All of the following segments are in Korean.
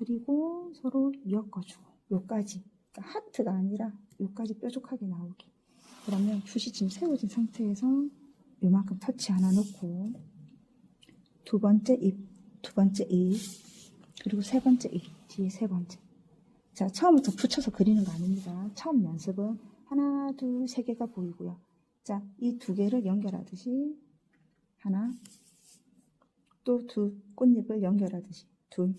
그리고 서로 엮어주고 요까지. 그러니까 하트가 아니라 요까지 뾰족하게 나오게. 그러면 붓이 지금 세워진 상태에서 요만큼 터치 하나 놓고 두 번째 입, 두 번째 입 그리고 세 번째 입 뒤에 세 번째. 자 처음부터 붙여서 그리는 거 아닙니다. 처음 연습은 하나 둘 세 개가 보이고요. 자 이 두 개를 연결하듯이 하나 또 두 꽃잎을 연결하듯이 둘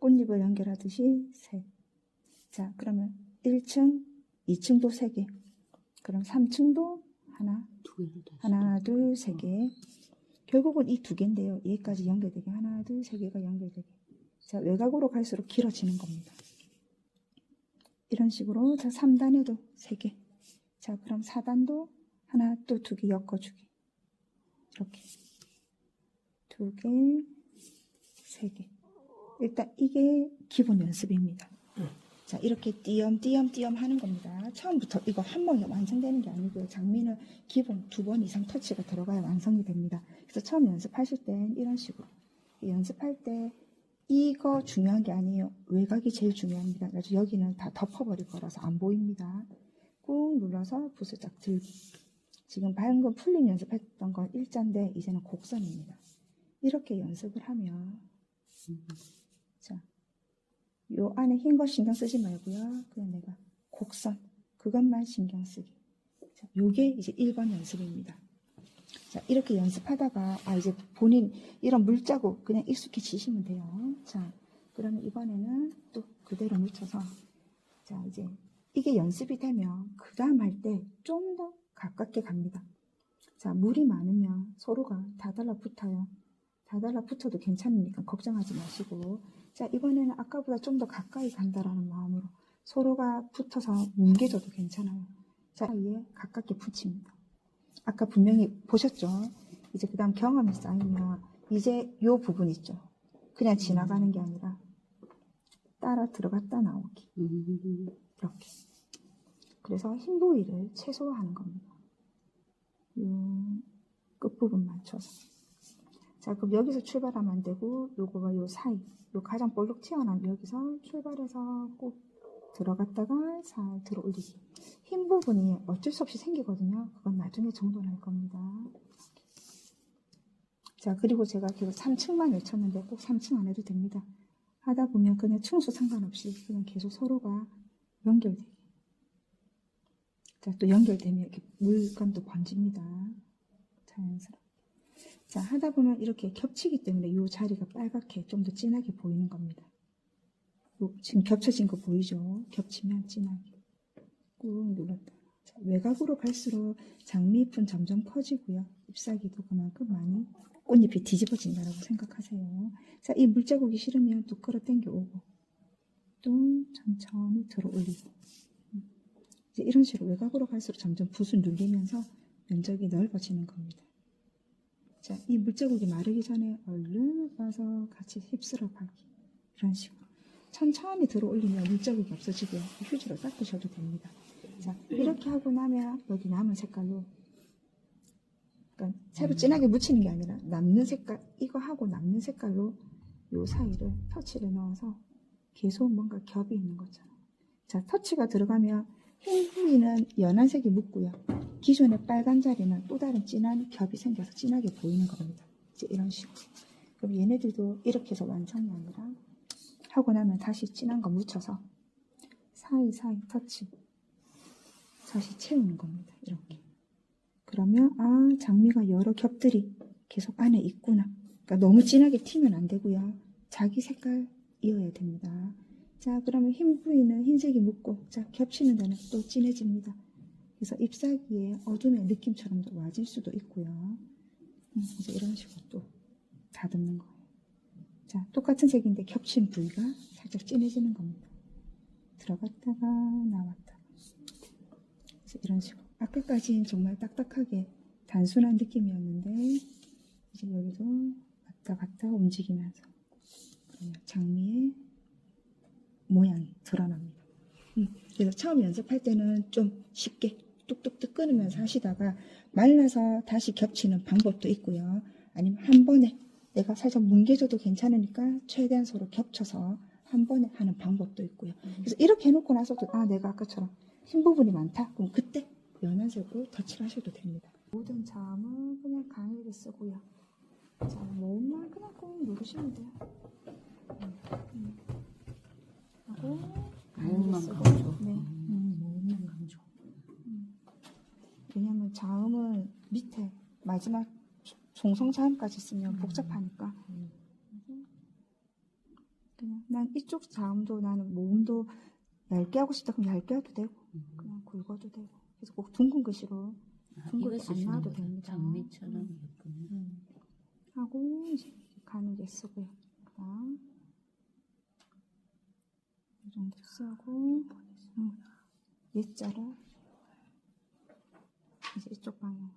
꽃잎을 연결하듯이 셋. 자, 그러면 1층, 2층도 3개. 그럼 3층도 하나, 두 하나, 둘, 세 개. 결국은 이 두 개인데요. 얘까지 연결되게. 하나, 둘, 세 개가 연결되게. 자, 외곽으로 갈수록 길어지는 겁니다. 이런 식으로. 자, 3단에도 세 개. 자, 그럼 4단도 하나, 또 두 개 엮어주기. 이렇게. 두 개, 세 개. 일단 이게 기본 연습입니다. 자, 이렇게 띄엄띄엄띄엄 하는 겁니다. 처음부터 이거 한 번에 완성되는 게 아니고요. 장미는 기본 두 번 이상 터치가 들어가야 완성이 됩니다. 그래서 처음 연습하실 땐 이런 식으로. 연습할 때 이거 중요한 게 아니에요. 외곽이 제일 중요합니다. 그래서 여기는 다 덮어버릴 거라서 안 보입니다. 꾹 눌러서 붓을 쫙 들고. 지금 방금 풀림 연습했던 건 일자인데 이제는 곡선입니다. 이렇게 연습을 하면 자, 요 안에 흰 거 신경 쓰지 말고요. 그냥 내가 곡선 그것만 신경 쓰기. 자, 요게 이제 1번 연습입니다. 자, 이렇게 연습하다가 아 이제 본인 이런 물자국 그냥 익숙해지시면 돼요. 자, 그러면 이번에는 또 그대로 묻혀서 자, 이제 이게 연습이 되면 그 다음 할 때 좀 더 가깝게 갑니다. 자, 물이 많으면 서로가 다 달라붙어요. 다 달라붙어도 괜찮으니까 걱정하지 마시고 자, 이번에는 아까보다 좀 더 가까이 간다라는 마음으로 서로가 붙어서 뭉개져도 괜찮아요. 자, 사이에 가깝게 붙입니다. 아까 분명히 보셨죠? 이제 그 다음 경험이 쌓이면 이제 요 부분 있죠? 그냥 지나가는 게 아니라 따라 들어갔다 나오기. 음, 이렇게. 그래서 흰 부위를 최소화하는 겁니다. 요 끝부분 맞춰서. 자, 그럼 여기서 출발하면 안 되고, 요거가 요 사이, 요 가장 볼록 튀어나온 여기서 출발해서 꼭 들어갔다가 살 들어 올리기. 흰 부분이 어쩔 수 없이 생기거든요. 그건 나중에 정돈할 겁니다. 자, 그리고 제가 계속 3층만 외쳤는데 꼭 3층 안 해도 됩니다. 하다 보면 그냥 층수 상관없이 그냥 계속 서로가 연결되게. 자, 또 연결되면 이렇게 물감도 번집니다. 자연스럽게. 자, 하다 보면 이렇게 겹치기 때문에 이 자리가 빨갛게 좀 더 진하게 보이는 겁니다. 요 지금 겹쳐진 거 보이죠? 겹치면 진하게. 꾹 눌렀다. 자, 외곽으로 갈수록 장미잎은 점점 커지고요. 잎사귀도 그만큼 많이 꽃잎이 뒤집어진다고 생각하세요. 자, 이 물자국이 싫으면 또 끌어당겨 오고 또 천천히 들어 올리고 음. 이제 이런 식으로 외곽으로 갈수록 점점 붓을 눌리면서 면적이 넓어지는 겁니다. 자, 이 물자국이 마르기 전에 얼른 와서 같이 휩쓸어 가기. 이런 식으로. 천천히 들어 올리면 물자국이 없어지고요. 휴지로 닦으셔도 됩니다. 자, 이렇게 하고 나면 여기 남은 색깔로 그러니까 새로 진하게 묻히는 게 아니라 남는 색깔, 이거 하고 남는 색깔로 요 사이를 터치를 넣어서 계속 뭔가 겹이 있는 것처럼. 자, 터치가 들어가면 흰 부위는 연한 색이 묻고요. 기존의 빨간 자리는 또 다른 진한 겹이 생겨서 진하게 보이는 겁니다. 이제 이런 식으로. 그럼 얘네들도 이렇게 해서 완성이 아니라 하고 나면 다시 진한 거 묻혀서 사이사이 터치 다시 채우는 겁니다. 이렇게. 그러면 아 장미가 여러 겹들이 계속 안에 있구나. 그러니까 너무 진하게 튀면 안 되고요. 자기 색깔 이어야 됩니다. 자 그러면 흰 부위는 흰색이 묻고 자 겹치는 데는 또 진해집니다. 그래서 잎사귀에 어둠의 느낌처럼 와질 수도 있고요. 음, 이제 이런 식으로 또 다듬는 거예요. 자 똑같은 색인데 겹친 부위가 살짝 진해지는 겁니다. 들어갔다가 나왔다가 이런 식으로 아까까지는 정말 딱딱하게 단순한 느낌이었는데 이제 여기도 왔다 갔다 움직이면서 장미의 모양이 드러납니다. 음, 그래서 처음 연습할 때는 좀 쉽게 뚝뚝뚝 끊으면서 하시다가 말라서 다시 겹치는 방법도 있고요. 아니면 한 번에 내가 살짝 뭉개줘도 괜찮으니까 최대한 서로 겹쳐서 한 번에 하는 방법도 있고요. 그래서 이렇게 해놓고 나서도 아 내가 아까처럼 흰 부분이 많다. 그럼 그때 연한색으로 덧칠 하셔도 됩니다. 모든 자음은 그냥 강의를 쓰고요. 자 몸만 그냥 꾹 누르시면 돼요. 음, 음. 하고 강의를 몸만 쓰고 강조. 네. 음, 몸만 강조. 왜냐면 자음은 밑에 마지막 종성 자음까지 쓰면 복잡하니까 음. 그냥 난 이쪽 자음도 나는 모음도 얇게 하고 싶다 그럼 얇게 해도 되고 음. 그냥 굵어도 되고 그래서 꼭 둥근 글씨로 아, 둥글게 이거 안 쓰시는 놔도? 됩니다. 장미처럼 음. 예쁘네. 하고 이제 가늘게 쓰고요 그다음 이 정도 쓰고 음, 예자를 이제 이쪽 방향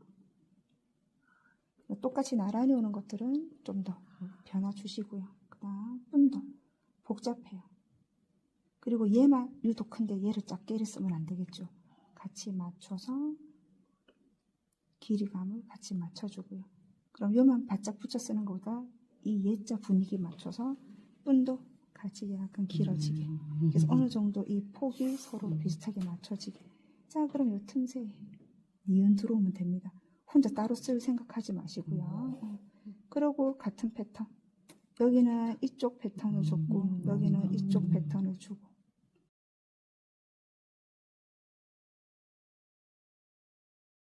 똑같이 나란히 오는 것들은 좀 더 변화 주시고요. 그 다음 뿜더 복잡해요. 그리고 얘만 유독 큰데 얘를 작게 를 쓰면 안 되겠죠. 같이 맞춰서 길이감을 같이 맞춰주고요. 그럼 요만 바짝 붙여 쓰는 것보다 이 예자 분위기 맞춰서 뿜도 같이 약간 길어지게. 음. 그래서 어느 정도 이 폭이 서로 비슷하게 맞춰지게. 자, 그럼 요 틈새에 니은 들어오면 됩니다. 혼자 따로 쓸 생각하지 마시고요. 어. 그리고 같은 패턴. 여기는 이쪽 패턴을 줬고, 음. 여기는 이쪽 패턴을 주고.